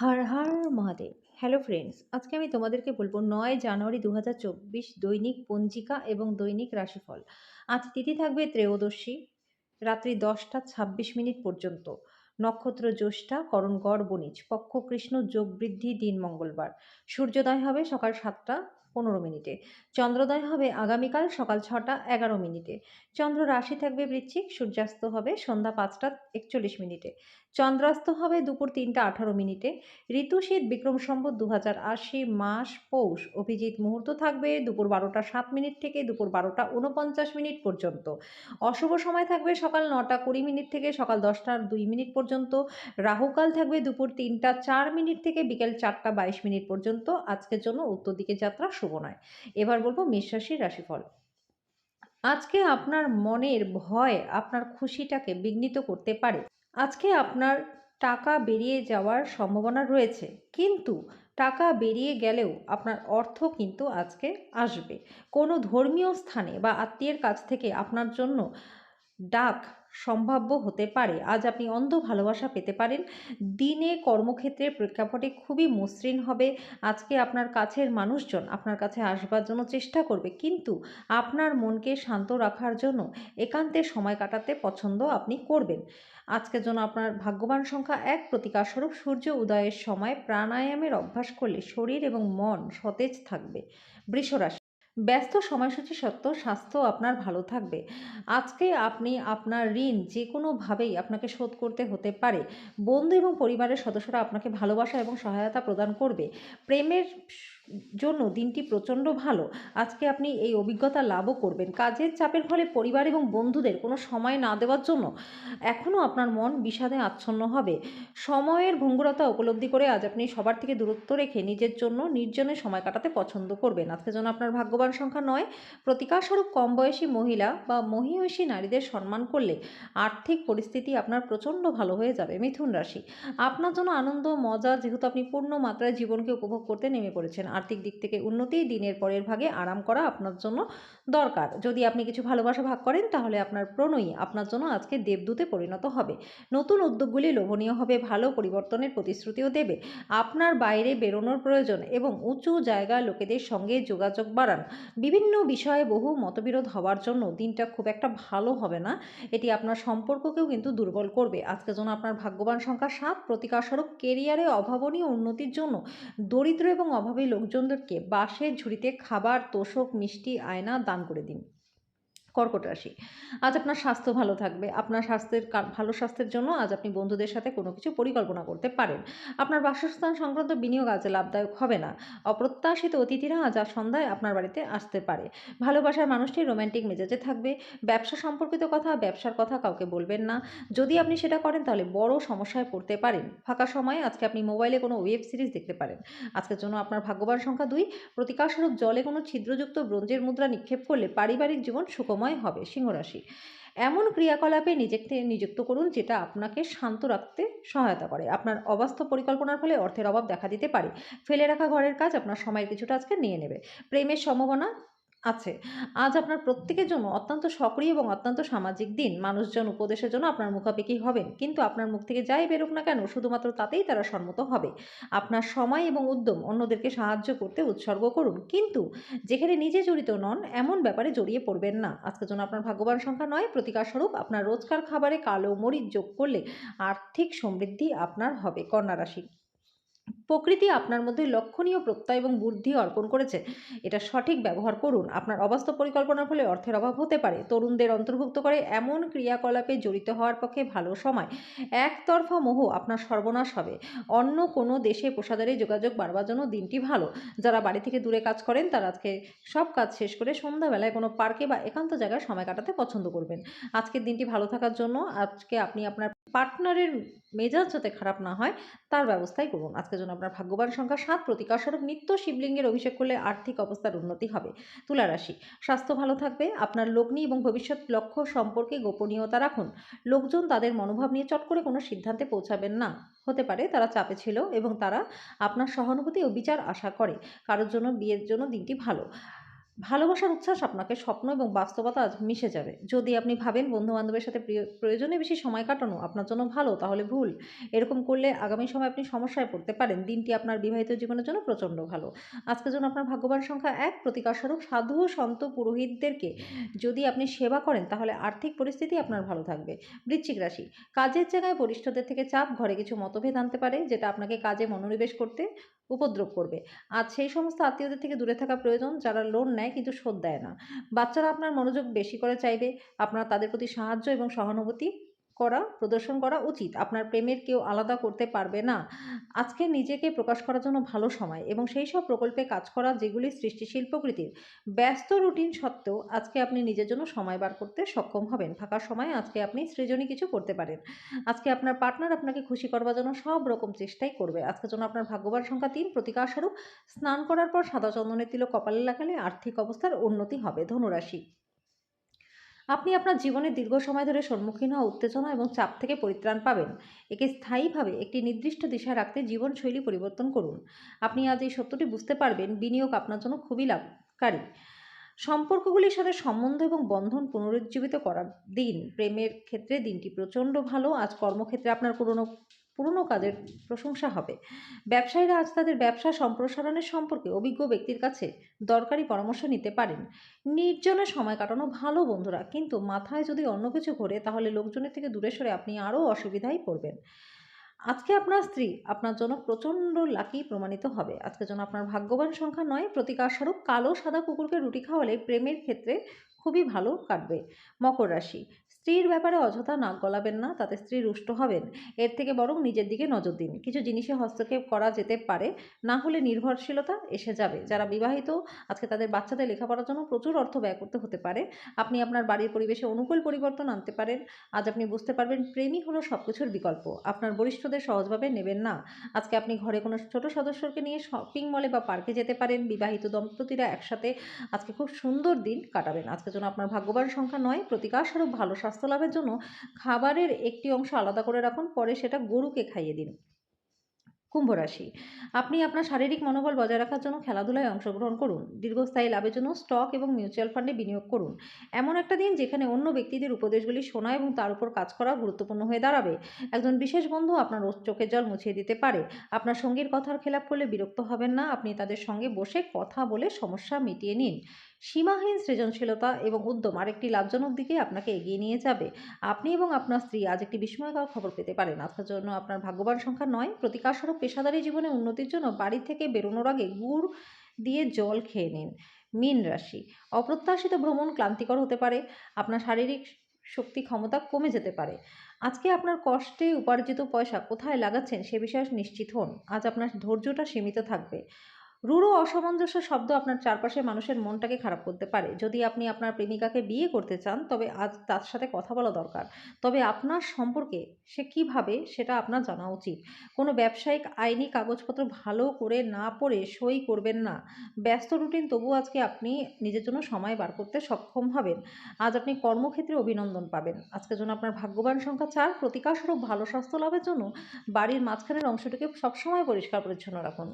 হর Har Mahadev. Hello friends আজকে আমি তোমাদেরকে বলব নয় জানুয়ারি দু হাজার চব্বিশ দৈনিক পঞ্জিকা এবং দৈনিক রাশিফল। আজ তিথি থাকবে ত্রয়োদশী, রাত্রি দশটা ছাব্বিশ মিনিট পর্যন্ত। নক্ষত্র জ্যৈষ্ঠা, করণ গড়, বণিজ। পক্ষ কৃষ্ণ, যোগ বৃদ্ধি, দিন মঙ্গলবার। সূর্যোদয় হবে সকাল সাতটা। পনেরো মিনিটে। চন্দ্রোদয় হবে আগামীকাল সকাল ছটা এগারো মিনিটে। চন্দ্র রাশি থাকবে বৃশ্চিক, সূর্যাস্ত হবে সন্ধ্যা পাঁচটা একচল্লিশ মিনিটে। চন্দ্রাস্ত হবে দুপুর তিনটা আঠারো মিনিটে। ঋতুশীত বিক্রম সম্বত দু হাজার আশি মাস পৌষ। অভিজিৎ মুহূর্ত থাকবে দুপুর বারোটা সাত মিনিট থেকে দুপুর বারোটা উনপঞ্চাশ মিনিট পর্যন্ত। অশুভ সময় থাকবে সকাল নটা কুড়ি মিনিট থেকে সকাল দশটার দুই মিনিট পর্যন্ত। রাহুকাল থাকবে দুপুর তিনটা চার মিনিট থেকে বিকেল চারটা বাইশ মিনিট পর্যন্ত। আজকের জন্য উত্তর দিকে যাত্রা শুভ নয়। এবার বলব মেষ রাশির রাশিফল। আজকে আপনার মনের ভয়, আপনার খুশিটাকে বিঘ্নিত করতে পারে। আজকে আপনার টাকা বেরিয়ে যাওয়ার সম্ভাবনা রয়েছে, কিন্তু টাকা বেরিয়ে গেলেও আপনার অর্থ কিন্তু আজকে আসবে। কোনো ধর্মীয় স্থানে বা আত্মীয়ের কাছ থেকে আপনার জন্য ডাক সম্ভাব্য হতে পারে। আজ আপনি অন্ধ ভালোবাসা পেতে পারেন। দিনে কর্মক্ষেত্রে প্রেক্ষাপটে খুবই মসৃণ হবে। আজকে আপনার কাছের মানুষজন আপনার কাছে আসবার জন্য চেষ্টা করবে। কিন্তু আপনার মনকে শান্ত রাখার জন্য একান্তে সময় কাটাতে পছন্দ আপনি করবেন। আজকের জন্য আপনার ভাগ্যবান সংখ্যা এক প্রতিকারস্বরূপ সূর্য উদয়ের সময় প্রাণায়ামের অভ্যাস করলে শরীর এবং মন সতেজ থাকবে। বৃষরাশি ব্যস্ত সময়সূচি সত্ত্বেও স্বাস্থ্য আপনার ভালো থাকবে। আজকে আপনি আপনার ঋণ যে কোনোভাবেই আপনাকে শোধ করতে হতে পারে। বন্ধু এবং পরিবারের সদস্যরা আপনাকে ভালোবাসা এবং সহায়তা প্রদান করবে। প্রেমের জন্য দিনটি প্রচণ্ড ভালো। আজকে আপনি এই অভিজ্ঞতা লাভও করবেন। কাজের চাপের ফলে পরিবার এবং বন্ধুদের কোনো সময় না দেওয়ার জন্য এখনও আপনার মন বিষাদে আচ্ছন্ন হবে। সময়ের ভঙ্গুরতা উপলব্ধি করে আজ আপনি সবার থেকে দূরত্ব রেখে নিজের জন্য নির্জনে সময় কাটাতে পছন্দ করবেন। আজকে যেন আপনার ভাগ্যবান সংখ্যা নয়, প্রতিকারস্বরূপ কম বয়সী মহিলা বা মহিষী নারীদের সম্মান করলে আর্থিক পরিস্থিতি আপনার প্রচণ্ড ভালো হয়ে যাবে। মিথুন রাশি, আপনার জন্য আনন্দ, মজা যেহেতু আপনি পূর্ণ মাত্রায় জীবনকে উপভোগ করতে নেমে পড়েছেন। আর্থিক দিক থেকে উন্নতি, দিনের পরের ভাগে আরাম করা আপনার জন্য দরকার। যদি আপনি কিছু ভালোবাসা ভাগ করেন, তাহলে আপনার প্রণয়ী আপনার জন্য আজকে দেবদূতে পরিণত হবে। নতুন উদ্যোগগুলি লোভনীয় হবে, ভালো পরিবর্তনের প্রতিশ্রুতিও দেবে। আপনার বাইরে বেরোনোর প্রয়োজন এবং উঁচু জায়গার লোকেদের সঙ্গে যোগাযোগ বাড়ান। বিভিন্ন বিষয়ে বহু মতবিরোধ হওয়ার জন্য দিনটা খুব একটা ভালো হবে না। এটি আপনার সম্পর্ককেও কিন্তু দুর্বল করবে। আজকে যেন আপনার ভাগ্যবান সংখ্যা সাত প্রতিকারস্বরূপ কেরিয়ারে অভাবনীয় উন্নতির জন্য দরিদ্র এবং অভাবী লোকজনদেরকে বাঁশের ঝুড়িতে খাবার তোষক মিষ্টি আয়না দান করে দিন। কর্কট রাশি। আজ আপনার স্বাস্থ্য ভালো থাকবে। আপনার স্বাস্থ্যের ভালো স্বাস্থ্যের জন্য আজ আপনি বন্ধুদের সাথে কোনো কিছু পরিকল্পনা করতে পারেন। আপনার বাসস্থান সংক্রান্ত বিনিয়োগ আজ লাভদায়ক হবে না। অপ্রত্যাশিত অতিথিরা আজ সন্ধ্যায় আপনার বাড়িতে আসতে পারে। ভালোবাসার মানুষটি রোম্যান্টিক মেজাজে থাকবে। ব্যবসা সম্পর্কিত কথা, ব্যবসার কথা কাউকে বলবেন না। যদি আপনি সেটা করেন তাহলে বড় সমস্যায় পড়তে পারেন। ফাঁকা সময়ে আজকে আপনি মোবাইলে কোনো ওয়েব সিরিজ দেখতে পারেন। আজকের জন্য আপনার ভাগ্যবান সংখ্যা দুই। প্রতিকারস্বরূপ জলে কোনো ছিদ্রযুক্ত ব্রোঞ্জের মুদ্রা নিক্ষেপ করলে পারিবারিক জীবন সুখম সময় হবে সিংহরাশি। এমন ক্রিয়াকলাপে নিজেকে নিযুক্ত করুন যেটা আপনাকে শান্ত রাখতে সহায়তা করে। আপনার অবাস্তব পরিকল্পনার ফলে অর্থের অভাব দেখা দিতে পারে। ফেলে রাখা ঘরের কাজ আপনার সময়ের কিছুটা আজকে নিয়ে নেবে। প্রেমের সম্ভাবনা আছে। আজ আপনার প্রত্যেকের জন্য অত্যন্ত সক্রিয় এবং অত্যন্ত সামাজিক দিন। মানুষজন উপদেশের জন্য আপনার মুখাপেক্ষি হবেন। কিন্তু আপনার মুখ থেকে যাই বেরোক না কেন, শুধুমাত্র তাতেই তারা সম্মত হবে। আপনার সময় এবং উদ্যম অন্যদেরকে সাহায্য করতে উৎসর্গ করুন। কিন্তু যেখানে নিজে জড়িত নন, এমন ব্যাপারে জড়িয়ে পড়বেন না। আজকের জন্য আপনার ভাগ্যবান সংখ্যা নয়, প্রতিকারস্বরূপ আপনার রোজকার খাবারে কালো মরিচ যোগ করলে আর্থিক সমৃদ্ধি আপনার হবে। কন্যা রাশি প্রকৃতি আপনার মধ্যে লক্ষণীয় প্রত্যয় এবং বুদ্ধি অর্পণ করেছে। এটা সঠিক ব্যবহার করুন। আপনার অবাস্তব পরিকল্পনার ফলে অর্থের অভাব হতে পারে। তরুণদের অন্তর্ভুক্ত করে এমন ক্রিয়াকলাপে জড়িত হওয়ার পক্ষে ভালো সময়। একতরফা মোহ আপনার সর্বনাশ হবে। অন্য কোনো দেশে প্রসাদারে যোগাযোগ বাড়বার জন্য দিনটি ভালো। যারা বাড়ি থেকে দূরে কাজ করেন, তারা আজকে সব কাজ শেষ করে সন্ধ্যাবেলায় কোনো পার্কে বা একান্ত জায়গায় সময় কাটাতে পছন্দ করবেন। আজকের দিনটি ভালো থাকার জন্য আজকে আপনি আপনার পার্টনারের মেজাজ যাতে খারাপ না হয়, তার ব্যবস্থাই করুন। আজকের জন্য আপনার ভাগ্যবান সংখ্যা সাত প্রতিকারস্বরূপ নিত্য শিবলিঙ্গের অভিষেক করলে আর্থিক অবস্থার উন্নতি হবে। তুলা রাশি, স্বাস্থ্য ভালো থাকবে, আপনার লগ্নি এবং ভবিষ্যৎ লক্ষ্য সম্পর্কে গোপনীয়তা রাখুন। লোকজন তাদের মনোভাব নিয়ে চট করে কোনো সিদ্ধান্তে পৌঁছাবেন না। হতে পারে তারা চাপে ছিল এবং তারা আপনার সহানুভূতি ও বিচার আশা করে। কারোর জন্য, বিয়ের জন্য দিনটি ভালো। ভালোবাসার উচ্ছ্বাস আপনাকে স্বপ্ন এবং বাস্তবতা আজ মিশে যাবে। যদি আপনি ভাবেন বন্ধু-বান্ধবের সাথে প্রিয় প্রয়োজনে বেশি সময় কাটানো আপনার জন্য ভালো, তাহলে ভুল। এরকম করলে আগামী সময়ে আপনি সমস্যায় পড়তে পারেন। দিনটি আপনার বিবাহিত জীবনের জন্য প্রচণ্ড ভালো। আজকের জন্য আপনার ভাগ্যবান সংখ্যা ১ প্রতিকারস্বরূপ সাধু, সন্ত, পুরোহিতদেরকে যদি আপনি সেবা করেন তাহলে আর্থিক পরিস্থিতি আপনার ভালো থাকবে। বৃশ্চিক রাশি, কাজের জায়গায় বরিষ্ঠদের থেকে চাপ, ঘরে কিছু মতভেদ আনতে পারে যেটা আপনাকে কাজে মনোনিবেশ করতে উপদ্রব করবে। আর সেই সমস্ত আত্মীয়দের থেকে দূরে থাকা প্রয়োজন, যারা লোন নেয় কিন্তু শোধ দেয় না। বাচ্চারা আপনার মনোযোগ বেশি করে চাইবে। আপনার তাদের প্রতি সাহায্য এবং সহানুভূতি করা, প্রদর্শন করা উচিত। আপনার প্রেমের কেউ আলাদা করতে পারবে না। আজকে নিজেকে প্রকাশ করার জন্য ভালো সময় এবং সেই সব প্রকল্পে কাজ করা যেগুলি সৃষ্টিশীল প্রকৃতির। ব্যস্ত রুটিন সত্ত্বেও আজকে আপনি নিজের জন্য সময় বার করতে সক্ষম হবেন। ফাঁকা সময়ে আজকে আপনি সৃজনী কিছু করতে পারেন। আজকে আপনার পার্টনার আপনাকে খুশি করবার জন্য সব রকম চেষ্টাই করবে। আজকের জন্য আপনার ভাগ্যবান সংখ্যা ৩ প্রতিকারস্বরূপ স্নান করার পর সাদা চন্দনের তিলক কপালে লাগালে আর্থিক অবস্থার উন্নতি হবে। ধনুরাশি আপনি আপনার জীবনে দীর্ঘ সময় ধরে সম্মুখীন হওয়া উত্তেজনা এবং চাপ থেকে পরিত্রাণ পাবেন। একে স্থায়ীভাবে একটি নির্দিষ্ট দিশায় রাখতে জীবনশৈলী পরিবর্তন করুন। আপনি আজ এই সত্যটি বুঝতে পারবেন, বিনিয়োগ আপনার জন্য খুবই লাভকারী। সম্পর্কগুলির সাথে সম্বন্ধ এবং বন্ধন পুনরুজ্জীবিত করার দিন। প্রেমের ক্ষেত্রে দিনটি প্রচণ্ড ভালো। আজ কর্মক্ষেত্রে আপনার পুরনো পুরনো কাজের প্রশংসা হবে। ব্যবসায়ীরা আজ তাদের ব্যবসা সম্প্রসারণের সম্পর্কে অভিজ্ঞ ব্যক্তির কাছে দরকারি পরামর্শ নিতে পারেন। নির্জনে সময় কাটানো ভালো বন্ধুরা, কিন্তু মাথায় যদি অন্য কিছু ঘোরে তাহলে লোকজনের থেকে দূরে সরে আপনি আরও অসুবিধায় পড়বেন। আজকে আপনার স্ত্রী আপনার জন্য প্রচণ্ড লাকি প্রমাণিত হবে। আজকে জন্য আপনার ভাগ্যবান সংখ্যা নয় প্রতিকারস্বরূপ কালো সাদা কুকুরকে রুটি খাওয়ালে প্রেমের ক্ষেত্রে খুবই ভালো কাটবে। মকর রাশি, স্ত্রীর ব্যাপারে অযথা নাক গলাবেন না, তাতে স্ত্রী রুষ্ট হবেন। এর থেকে বরং নিজের দিকে নজর দিন। কিছু জিনিসে হস্তক্ষেপ করা যেতে পারে, না হলে নির্ভরশীলতা এসে যাবে। যারা বিবাহিত আজকে তাদের বাচ্চাদের লেখাপড়ার জন্য প্রচুর অর্থ ব্যয় করতে হতে পারে। আপনি আপনার বাড়ির পরিবেশে অনুকূল পরিবর্তন আনতে পারেন। আজ আপনি বুঝতে পারবেন প্রেমই হলো সব কিছুর বিকল্প। আপনার বরিষ্ঠদের সহজভাবে নেবেন না। আজকে আপনি ঘরে কোনো ছোট সদস্যকে নিয়ে শপিং মলে বা পার্কে যেতে পারেন। বিবাহিত দম্পতিরা একসাথে আজকে খুব সুন্দর দিন কাটাবেন। আজকের জন্য আপনার ভাগ্যবান সংখ্যা ৯ প্রতিকারস্বরূপ ভালো স্বাস্থ্য লাভের জন্য খাবারের একটি অংশ আলাদা করে রাখুন, পরে সেটা গরুকে খাইয়ে দিন। কুম্ভ রাশি, আপনি আপনার শারীরিক মনোবল বজায় রাখার জন্য খেলাধুলায় অংশগ্রহণ করুন। দীর্ঘস্থায়ী লাভের জন্য স্টক এবং মিউচুয়াল ফান্ডে বিনিয়োগ করুন। এমন একটা দিন যেখানে অন্য ব্যক্তিদের উপদেশগুলি শোনা এবং তার উপর কাজ করা গুরুত্বপূর্ণ হয়ে দাঁড়াবে। একজন বিশেষ বন্ধু আপনার চোখের জল মুছিয়ে দিতে পারে। আপনার সঙ্গীর কথার খেলাপ করলে বিরক্ত হবেন না। আপনি তাদের সঙ্গে বসে কথা বলে সমস্যা মিটিয়ে নিন। সীমাহীন সৃজনশীলতা এবং উদ্যম আরেকটি লাভজনক দিকে আপনাকে এগিয়ে নিয়ে যাবে। আপনি এবং আপনার স্ত্রী আজ একটি বিস্ময়কর খবর পেতে পারেন। আজকের জন্য আপনার ভাগ্যবান সংখ্যা ৯ প্রতিকারস্বরূপ পেশাদারী জীবনে উন্নতির জন্য বাড়ি থেকে বেরোনোর আগে গুড় দিয়ে জল খেয়ে নিন। মীন রাশি, অপ্রত্যাশিত ভ্রমণ ক্লান্তিকর হতে পারে। আপনার শারীরিক শক্তি ক্ষমতা কমে যেতে পারে। আজকে আপনার কষ্টে উপার্জিত পয়সা কোথায় লাগাচ্ছেন সে বিষয়ে নিশ্চিত হন। আজ আপনার ধৈর্যটা সীমিত থাকবে। রূঢ় অসামঞ্জস্য শব্দ আপনার চারপাশের মানুষের মনটাকে খারাপ করতে পারে। যদি আপনি আপনার প্রেমিকাকে বিয়ে করতে চান, তবে আজ তার সাথে কথা বলা দরকার। তবে আপনার সম্পর্কে সে কী ভাবে সেটা আপনার জানা উচিত। কোনো ব্যবসায়িক আইনি কাগজপত্র ভালো করে না পড়ে সই করবেন না। ব্যস্ত রুটিন তবুও আজকে আপনি নিজের জন্য সময় বার করতে সক্ষম হবেন। আজ আপনি কর্মক্ষেত্রে অভিনন্দন পাবেন। আজকের জন্য আপনার ভাগ্যবান সংখ্যা চার প্রতিকারস্বরূপ ভালো স্বাস্থ্য লাভের জন্য বাড়ির মাঝখানের অংশটিকে সবসময় পরিষ্কার পরিচ্ছন্ন রাখুন।